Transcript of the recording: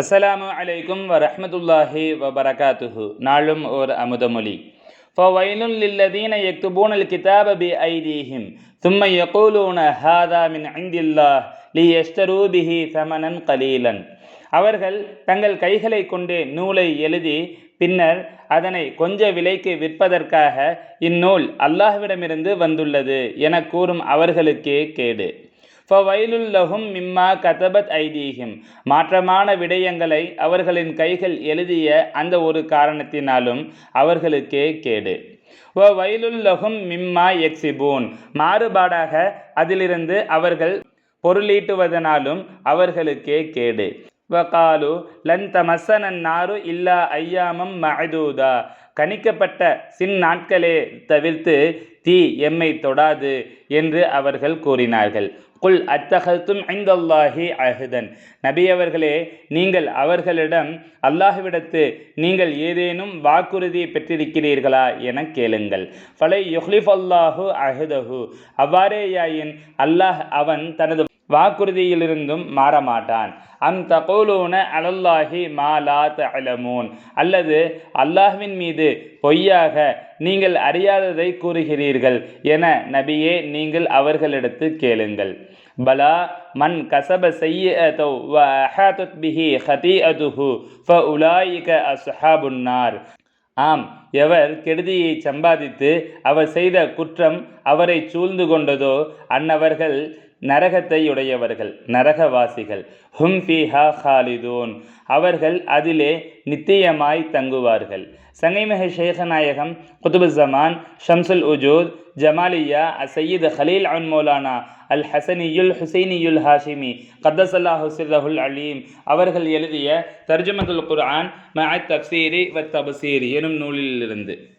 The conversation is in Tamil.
அஸ்ஸலாமு அலைக்கும் வரஹமத்துல்லாஹி வபரகாத்துஹு. நாளும் ஓர் அமுதமொழி. ஃபவைலுல் லில்லதீன யக்துபூனல் கிதாப பி ஐதீஹிம் சும்ம யகூலூன ஹாதா மின் ஐந்தில்லாஹ் லி எஸ்தரூ பிஹி சமனன் கலீலன். அவர்கள் தங்கள் கைகளை கொண்டு நூலை எழுதி பின்னர் அதனை கொஞ்ச விலைக்கு விற்பதற்காக இந்நூல் அல்லாஹ்விடமிருந்து வந்துள்ளது என கூறும் அவர்களுக்கே கேடு. ஃபவைலுல்லஹும் மிம்மா கதபத் ஐதீஹிம் மாற்றமான விடயங்களை அவர்களின் கைகள் எழுதிய அந்த ஒரு காரணத்தினாலும் அவர்களுக்கே கேடு. வ வயலுல்லகும் மிம்மா எக்ஸிபூன் மாறுபாடாக அதிலிருந்து அவர்கள் பொருளீட்டுவதனாலும் அவர்களுக்கே கேடு. வகாலு லன் தமசனன் நாரு இல்லா ஐயாமம் மகதூதா கணிக்கப்பட்ட சின் நாட்களே தவிர்த்து தீ எம்மை தொடாது என்று அவர்கள் கூறினார்கள். குல் அத்தகத்தும் ஐந்தல்லாஹி அஹுதன். நபி அவர்களே நீங்கள் அவர்களிடம் அல்லாஹுவிடத்து நீங்கள் ஏதேனும் வாக்குறுதி பெற்றிருக்கிறீர்களா? என கேளுங்கள். ஃபலை யுஹ்லிஃப் அல்லாஹு அஹுதஹு. அவ்வாறேயாயின் அல்லாஹ் அவன் தனது வாக்குறுதியிலிருந்தும் மாறமாட்டான். அம் தகோலூன அலல்லாஹி மாலா தலமூன் அல்லது அல்லாஹ்வின் மீது பொய்யாக நீங்கள் அறியாததை கூறுகிறீர்கள் என நபியே நீங்கள் அவர்களிடத்து கேளுங்கள். பலா மன் கசப செய்யதோ வ அஹாதத் ஃப உலாயிக அஸ்ஹாபுன்னார் ஆம் எவர் கெடுதியை சம்பாதித்து அவர் செய்த குற்றம் அவரை சூழ்ந்து கொண்டதோ அன்னவர்கள் நரகத்தை உடையவர்கள் நரகவாசிகள். ஹும் ஃபிஹா ஹாலிதூன். அவர்கள் அதிலே நித்தியமாய் தங்குவார்கள். சங்கைமிக ஷேகநாயகம் குதுபுசமான் ஷம்சுல் உஜூத் ஜமாலியா சையீத் ஹலீல் அன் மௌலானா அல் ஹசனியுல் ஹுசைனியுல் ஹாஷிமி கத்தசல்லா சிர்ரஹுல் அலீம். அவர்கள் எழுதிய தர்ஜமதுல் குர்ஆன் மஅத் தப்சீரி வ தபசீரி எனும் நூலிலிருந்து.